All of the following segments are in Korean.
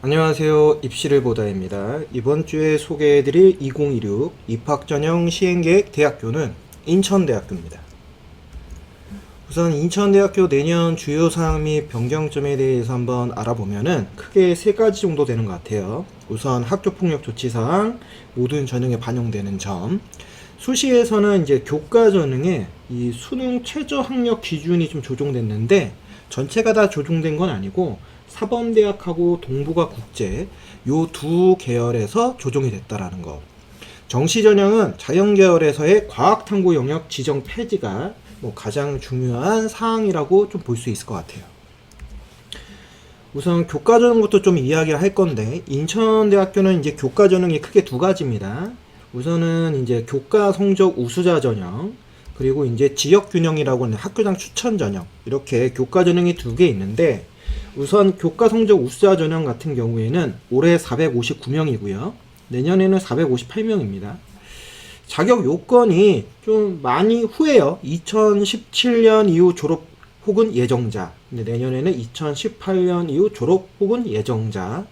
안녕하세요. 입시를 보다입니다. 이번 주에 소개해드릴 2016 입학 전형 시행계획 대학교는 인천대학교입니다. 우선 인천대학교 내년 주요 사항 및 변경점에 대해서 한번 알아보면은 크게 세 가지 정도 되는 것 같아요. 우선 학교폭력 조치 사항, 모든 전형에 반영되는 점. 수시에서는 이제 교과 전형에 이 수능 최저 학력 기준이 좀 조정됐는데 전체가 다 조정된 건 아니고 사범대학하고 동부가 국제 요 두 계열에서 조정이 됐다라는 거. 정시 전형은 자연 계열에서의 과학 탐구 영역 지정 폐지가 뭐 가장 중요한 사항이라고 좀 볼 수 있을 것 같아요. 우선 교과 전형부터 좀 이야기를 할 건데 인천대학교는 이제 교과 전형이 크게 두 가지입니다. 우선은 이제 교과 성적 우수자 전형 그리고 이제 지역 균형이라고 하는 학교장 추천 전형 이렇게 교과 전형이 두 개 있는데 우선 교과 성적 우수자 전형 같은 경우에는 올해 459명이고요. 내년에는 458명입니다. 자격 요건이 좀 많이 후해요. 2017년 이후 졸업 혹은 예정자. 내년에는 2018년 이후 졸업 혹은 예정자.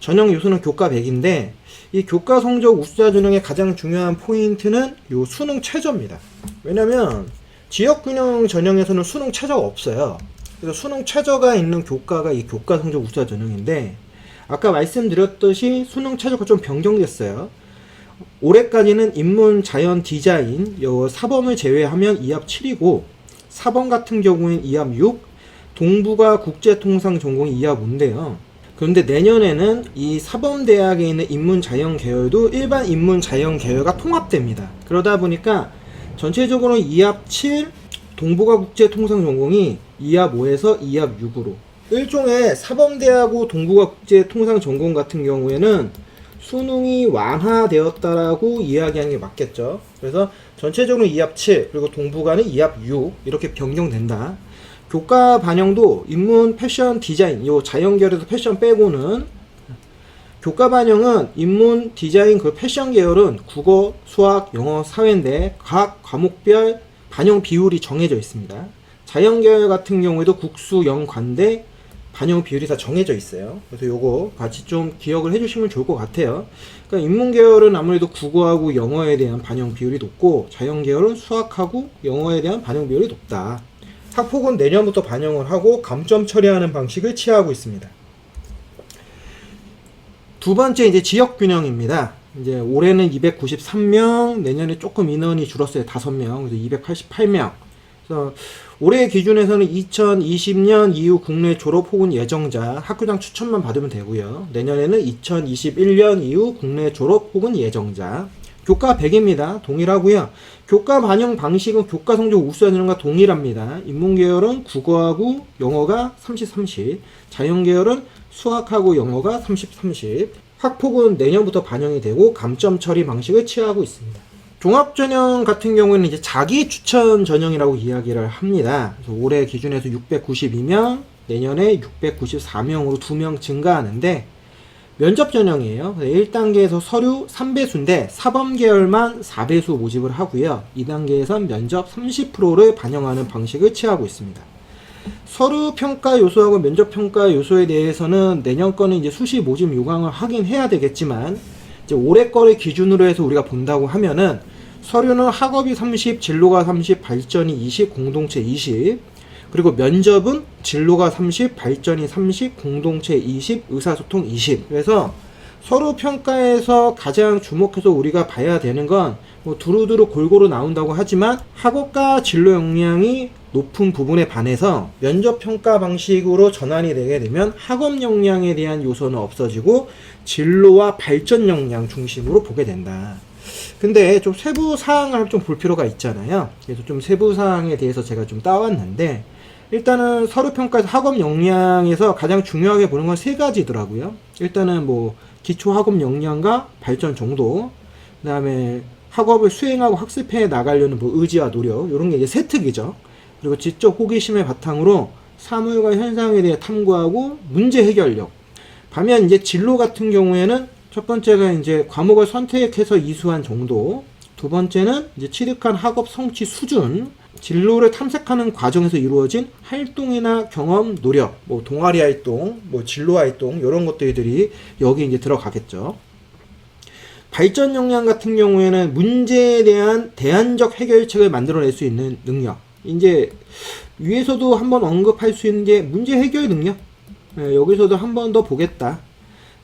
전형 요소는 교과 100인데 이 교과 성적 우수자 전형의 가장 중요한 포인트는 요 수능 최저입니다. 왜냐면 지역 균형 전형에서는 수능 최저가 없어요. 그래서 수능 최저가 있는 교과가 이 교과 성적 우수자 전형인데 아까 말씀드렸듯이 수능 최저가 좀 변경됐어요. 올해까지는 인문, 자연, 디자인 요 사범을 제외하면 2합 7이고 사범 같은 경우엔 2합 6, 동부가 국제통상 전공이 2합 5인데요. 그런데 내년에는 이 사범대학에 있는 인문, 자연 계열도 일반 인문, 자연 계열과 통합됩니다. 그러다 보니까 전체적으로 2합 7, 동부가 국제통상 전공이 2합 5에서 2합 6으로 일종의 사범대하고 동부가 국제통상 전공 같은 경우에는 수능이 완화되었다라고 이야기하는 게 맞겠죠. 그래서 전체적으로 2합 7 그리고 동부가는 2합 6 이렇게 변경된다. 교과 반영도 인문, 패션, 디자인 요 자연 계열에서 패션 빼고는 교과 반영은 인문, 디자인, 그 패션 계열은 국어, 수학, 영어, 사회인데 각 과목별 반영 비율이 정해져 있습니다. 자연 계열 같은 경우에도 국수, 영, 관대 반영 비율이 다 정해져 있어요. 그래서 요거 같이 좀 기억을 해주시면 좋을 것 같아요. 그러니까 인문 계열은 아무래도 국어하고 영어에 대한 반영 비율이 높고 자연 계열은 수학하고 영어에 대한 반영 비율이 높다. 학폭은 내년부터 반영을 하고 감점 처리하는 방식을 취하고 있습니다. 두 번째 이제 지역 균형입니다. 이제 올해는 293명, 내년에 조금 인원이 줄었어요. 5명. 그래서 288명. 그래서 올해 기준에서는 2020년 이후 국내 졸업 혹은 예정자 학교장 추천만 받으면 되고요. 내년에는 2021년 이후 국내 졸업 혹은 예정자 교과 100입니다. 동일하고요. 교과 반영 방식은 교과 성적 우수하는과 동일합니다. 인문계열은 국어하고 영어가 30, 30, 자연계열은 수학하고 영어가 30, 30. 학폭은 내년부터 반영이 되고 감점 처리 방식을 취하고 있습니다. 종합 전형 같은 경우에는 이제 자기 추천 전형이라고 이야기를 합니다. 올해 기준에서 692명, 내년에 694명으로 2명 증가하는데 면접 전형이에요. 1단계에서 서류 3배수인데 사범 계열만 4배수 모집을 하고요. 2단계에선 면접 30%를 반영하는 방식을 취하고 있습니다. 서류 평가 요소하고 면접 평가 요소에 대해서는 내년 거는 이제 수시 모집 요강을 하긴 해야 되겠지만 이제 올해 거를 기준으로 해서 우리가 본다고 하면은 서류는 학업이 30, 진로가 30, 발전이 20, 공동체 20. 그리고 면접은 진로가 30, 발전이 30, 공동체 20, 의사소통 20. 그래서 서로 평가에서 가장 주목해서 우리가 봐야 되는 건 뭐 두루두루 골고루 나온다고 하지만 학업과 진로 역량이 높은 부분에 반해서 면접 평가 방식으로 전환이 되게 되면 학업 역량에 대한 요소는 없어지고 진로와 발전 역량 중심으로 보게 된다. 근데 좀 세부 사항을 좀 볼 필요가 있잖아요. 그래서 좀 세부 사항에 대해서 제가 좀 따왔는데 일단은 서류 평가에서 학업 역량에서 가장 중요하게 보는 건 세 가지더라고요. 일단은 뭐 기초 학업 역량과 발전 정도, 그다음에 학업을 수행하고 학습해 나가려는 뭐 의지와 노력 이런 게 이제 세특이죠. 그리고 지적 호기심의 바탕으로 사물과 현상에 대해 탐구하고 문제 해결력. 반면 이제 진로 같은 경우에는 첫 번째가 이제 과목을 선택해서 이수한 정도, 두 번째는 이제 취득한 학업 성취 수준, 진로를 탐색하는 과정에서 이루어진 활동이나 경험, 노력, 뭐 동아리 활동, 뭐 진로 활동 이런 것들이 여기 이제 들어가겠죠. 발전 역량 같은 경우에는 문제에 대한 대안적 해결책을 만들어낼 수 있는 능력. 이제 위에서도 한번 언급할 수 있는 게 문제 해결 능력. 예, 여기서도 한 번 더 보겠다.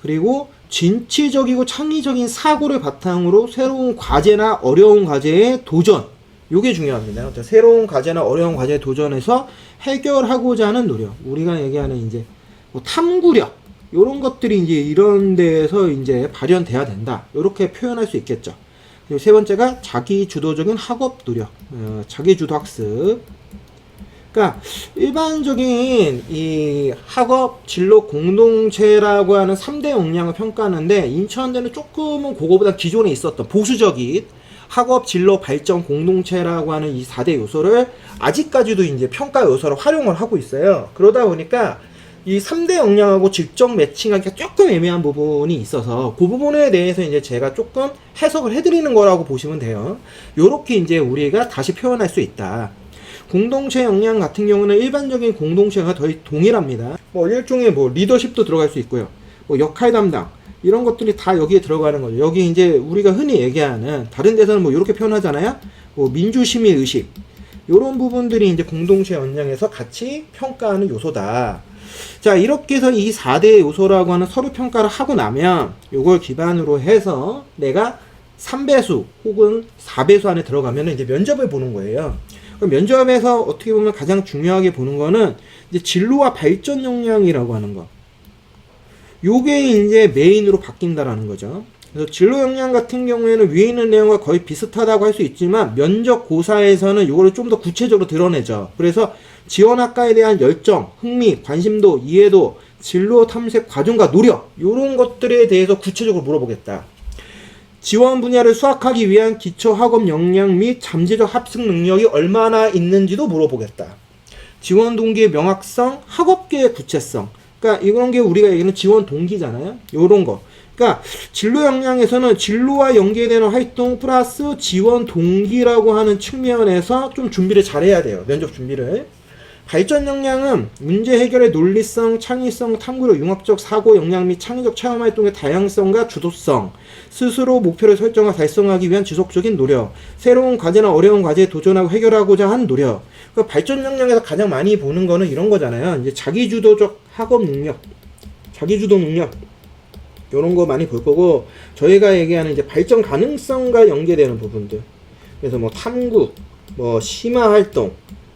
그리고 진취적이고 창의적인 사고를 바탕으로 새로운 과제나 어려운 과제에 도전. 요게 중요합니다. 그러니까 새로운 과제나 어려운 과제에 도전해서 해결하고자 하는 노력. 우리가 얘기하는 이제 뭐 탐구력. 요런 것들이 이제 이런 데에서 이제 발현돼야 된다. 이렇게 표현할 수 있겠죠. 그리고 세 번째가 자기 주도적인 학업 노력. 어, 자기 주도 학습. 그러니까 일반적인 이 학업 진로 공동체라고 하는 3대 역량을 평가하는데 인천대는 조금은 그거보다 기존에 있었던 보수적인 학업 진로 발전 공동체라고 하는 이 4대 요소를 아직까지도 이제 평가 요소로 활용을 하고 있어요. 그러다 보니까 이 3대 역량하고 직접 매칭하기가 조금 애매한 부분이 있어서 그 부분에 대해서 이제 제가 조금 해석을 해드리는 거라고 보시면 돼요. 요렇게 이제 우리가 다시 표현할 수 있다. 공동체 역량 같은 경우는 일반적인 공동체가 거의 동일합니다. 뭐 일종의 뭐 리더십도 들어갈 수 있고요. 뭐 역할 담당 이런 것들이 다 여기에 들어가는 거죠. 여기 이제 우리가 흔히 얘기하는 다른 데서는 뭐 이렇게 표현하잖아요. 뭐 민주시민 의식 이런 부분들이 이제 공동체 역량에서 같이 평가하는 요소다. 자 이렇게 해서 이 4대 요소라고 하는 서로 평가를 하고 나면 이걸 기반으로 해서 내가 3배수 혹은 4배수 안에 들어가면 이제 면접을 보는 거예요. 면접에서 어떻게 보면 가장 중요하게 보는 거는 이제 진로와 발전 역량이라고 하는 거. 요게 이제 메인으로 바뀐다라는 거죠. 그래서 진로 역량 같은 경우에는 위에 있는 내용과 거의 비슷하다고 할 수 있지만 면접 고사에서는 이거를 좀 더 구체적으로 드러내죠. 그래서 지원 학과에 대한 열정, 흥미, 관심도, 이해도, 진로 탐색 과정과 노력 이런 것들에 대해서 구체적으로 물어보겠다. 지원 분야를 수학하기 위한 기초 학업 역량 및 잠재적 합숙 능력이 얼마나 있는지도 물어보겠다. 지원 동기의 명확성, 학업계의 구체성. 그러니까 이런 게 우리가 얘기하는 지원 동기잖아요. 요런 거. 그러니까 진로 역량에서는 진로와 연계되는 활동 플러스 지원 동기라고 하는 측면에서 좀 준비를 잘해야 돼요. 면접 준비를. 발전 역량은 문제 해결의 논리성, 창의성, 탐구력, 융합적 사고 역량 및 창의적 체험 활동의 다양성과 주도성, 스스로 목표를 설정하고 달성하기 위한 지속적인 노력, 새로운 과제나 어려운 과제에 도전하고 해결하고자 하는 노력. 그 발전 역량에서 가장 많이 보는 거는 이런 거잖아요. 이제 자기 주도적 학업 능력, 자기 주도 능력. 이런 거 많이 볼 거고 저희가 얘기하는 이제 발전 가능성과 연계되는 부분들. 그래서 뭐 탐구, 뭐 심화 활동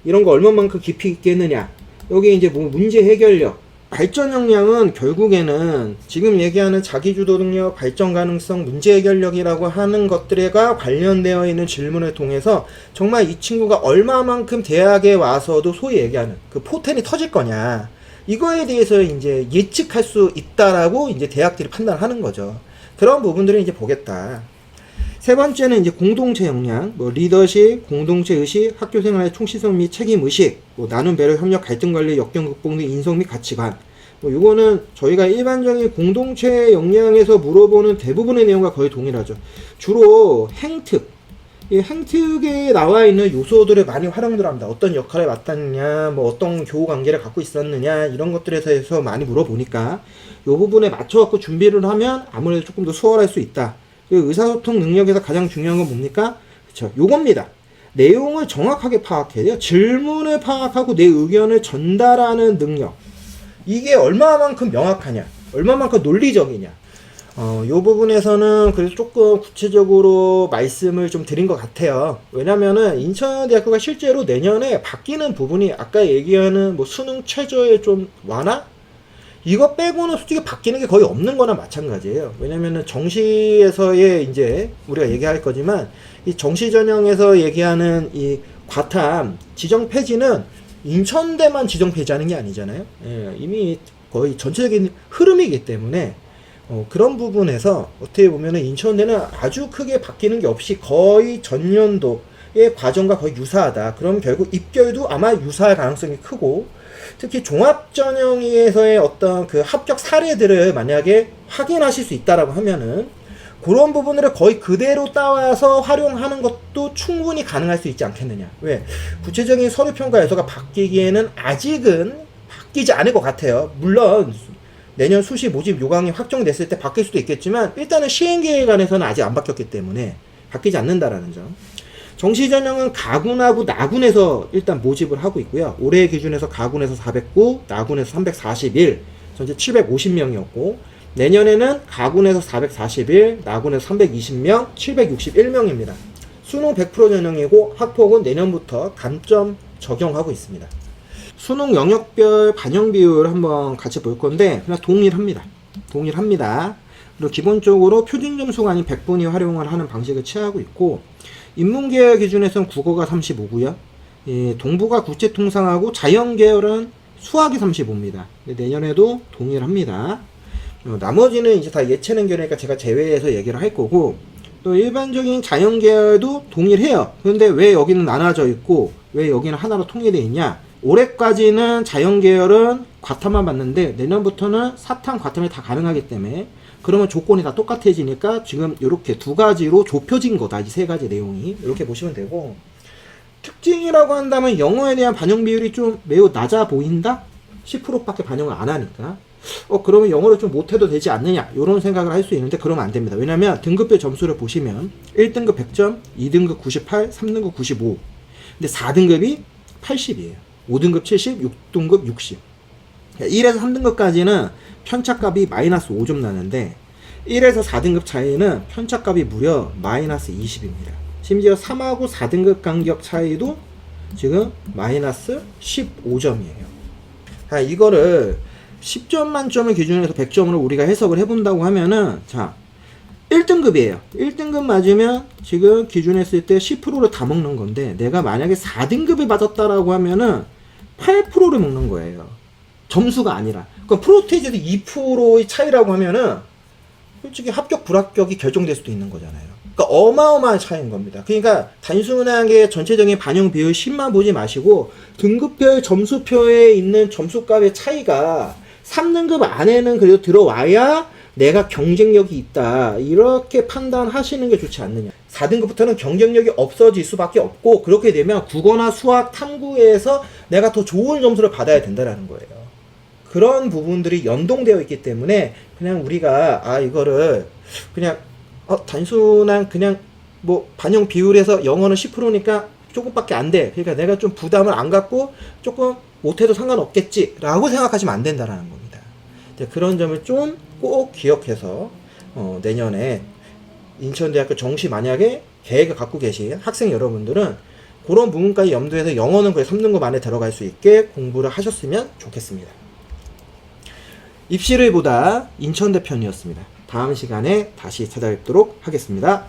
이런 거 얼마만큼 깊이 있게 했느냐. 여기 이제 뭐 문제 해결력, 발전 역량은 결국에는 지금 얘기하는 자기주도 능력, 발전 가능성, 문제 해결력이라고 하는 것들과 관련되어 있는 질문을 통해서 정말 이 친구가 얼마만큼 대학에 와서도 소위 얘기하는 그 포텐이 터질 거냐. 이거에 대해서 이제 예측할 수 있다라고 이제 대학들이 판단하는 거죠. 그런 부분들을 이제 보겠다. 세 번째는 이제 공동체 역량, 뭐 리더십, 공동체 의식, 학교 생활의 충실성 및 책임 의식, 뭐 나눔 배려 협력 갈등 관리 역경 극복 등 인성 및 가치관. 뭐 이거는 저희가 일반적인 공동체 역량에서 물어보는 대부분의 내용과 거의 동일하죠. 주로 행특, 이 행특에 나와 있는 요소들을 많이 활용들 합니다. 어떤 역할을 맡았느냐, 뭐 어떤 교우 관계를 갖고 있었느냐, 이런 것들에 대해서 많이 물어보니까 이 부분에 맞춰 갖고 준비를 하면 아무래도 조금 더 수월할 수 있다. 의사소통 능력에서 가장 중요한 건 뭡니까? 그쵸. 요겁니다. 내용을 정확하게 파악해야 돼요. 질문을 파악하고 내 의견을 전달하는 능력. 이게 얼마만큼 명확하냐, 얼마만큼 논리적이냐. 어, 요 부분에서는 그래도 조금 구체적으로 말씀을 좀 드린 것 같아요. 왜냐면은 인천대학교가 실제로 내년에 바뀌는 부분이 아까 얘기하는 뭐 수능 최저의 좀 완화? 이거 빼고는 솔직히 바뀌는 게 거의 없는 거나 마찬가지예요. 왜냐면은 정시에서의 이제 우리가 얘기할 거지만 이 정시 전형에서 얘기하는 이 과탐 지정 폐지는 인천대만 지정 폐지하는 게 아니잖아요. 예, 이미 거의 전체적인 흐름이기 때문에 어, 그런 부분에서 어떻게 보면은 인천대는 아주 크게 바뀌는 게 없이 거의 전년도의 과정과 거의 유사하다. 그럼 결국 입결도 아마 유사할 가능성이 크고 특히 종합 전형에서의 어떤 그 합격 사례들을 만약에 확인하실 수 있다라고 하면은 그런 부분들을 거의 그대로 따와서 활용하는 것도 충분히 가능할 수 있지 않겠느냐. 왜? 구체적인 서류 평가 요소가 바뀌기에는 아직은 바뀌지 않을 것 같아요. 물론 내년 수시 모집 요강이 확정됐을 때 바뀔 수도 있겠지만 일단은 시행 계획안에서는 아직 안 바뀌었기 때문에 바뀌지 않는다라는 점. 정시 전형은 가군하고 나군에서 일단 모집을 하고 있고요. 올해 기준에서 가군에서 409, 나군에서 341, 전체 750명이었고 내년에는 가군에서 441, 나군에서 320명, 761명입니다. 수능 100% 전형이고 학폭은 내년부터 감점 적용하고 있습니다. 수능 영역별 반영 비율 한번 같이 볼 건데 그냥 동일합니다. 동일합니다. 그리고 기본적으로 표준 점수가 아닌 100분위 활용을 하는 방식을 취하고 있고 인문계열 기준에서는 국어가 35고요. 예, 동부가 국제통상하고 자연계열은 수학이 35입니다. 내년에도 동일합니다. 어, 나머지는 이제 다 예체능 계열이니까 제가 제외해서 얘기를 할 거고 또 일반적인 자연계열도 동일해요. 그런데 왜 여기는 나눠져 있고 왜 여기는 하나로 통일되어 있냐? 올해까지는 자연계열은 과탐만 받는데 내년부터는 사탐, 과탐이 다 가능하기 때문에 그러면 조건이 다 똑같아지니까 지금 이렇게 두 가지로 좁혀진 거다. 이 세 가지 내용이. 이렇게 보시면 되고. 특징이라고 한다면 영어에 대한 반영 비율이 좀 매우 낮아 보인다? 10%밖에 반영을 안 하니까. 어 그러면 영어를 좀 못해도 되지 않느냐? 이런 생각을 할 수 있는데 그러면 안 됩니다. 왜냐면 등급별 점수를 보시면 1등급 100점 2등급 98 3등급 95 근데 4등급이 80이에요. 5등급 70 6등급 60 1에서 3등급까지는 편차값이 마이너스 5점 나는데 1에서 4등급 차이는 편차값이 무려 마이너스 20입니다 심지어 3하고 4등급 간격 차이도 지금 마이너스 15점이에요 자, 이거를 10점 만점을 기준으로 해서 100점으로 우리가 해석을 해본다고 하면은, 자, 1등급이에요. 1등급 맞으면 지금 기준했을 때 10%를 다 먹는 건데, 내가 만약에 4등급을 맞았다라고 하면은 8%를 먹는 거예요. 점수가 아니라. 그럼 프로테이지도 2%의 차이라고 하면은, 솔직히 합격, 불합격이 결정될 수도 있는 거잖아요. 그러니까 어마어마한 차이인 겁니다. 그러니까 단순하게 전체적인 반영 비율 10만 보지 마시고 등급별 점수표에 있는 점수값의 차이가 3등급 안에는 그래도 들어와야 내가 경쟁력이 있다. 이렇게 판단하시는 게 좋지 않느냐. 4등급부터는 경쟁력이 없어질 수밖에 없고 그렇게 되면 국어나 수학 탐구에서 내가 더 좋은 점수를 받아야 된다라는 거예요. 그런 부분들이 연동되어 있기 때문에 그냥 우리가 아 이거를 그냥 어, 단순한 그냥 뭐 반영 비율에서 영어는 10%니까 조금밖에 안 돼. 그러니까 내가 좀 부담을 안 갖고 조금 못해도 상관없겠지라고 생각하시면 안 된다라는 겁니다. 그런 점을 좀 꼭 기억해서 어, 내년에 인천대학교 정시 만약에 계획을 갖고 계신 학생 여러분들은 그런 부분까지 염두해서 영어는 거의 3등급 안에 들어갈 수 있게 공부를 하셨으면 좋겠습니다. 입시를 보다 인천 대 편이었습니다. 다음 시간에 다시 찾아뵙도록 하겠습니다.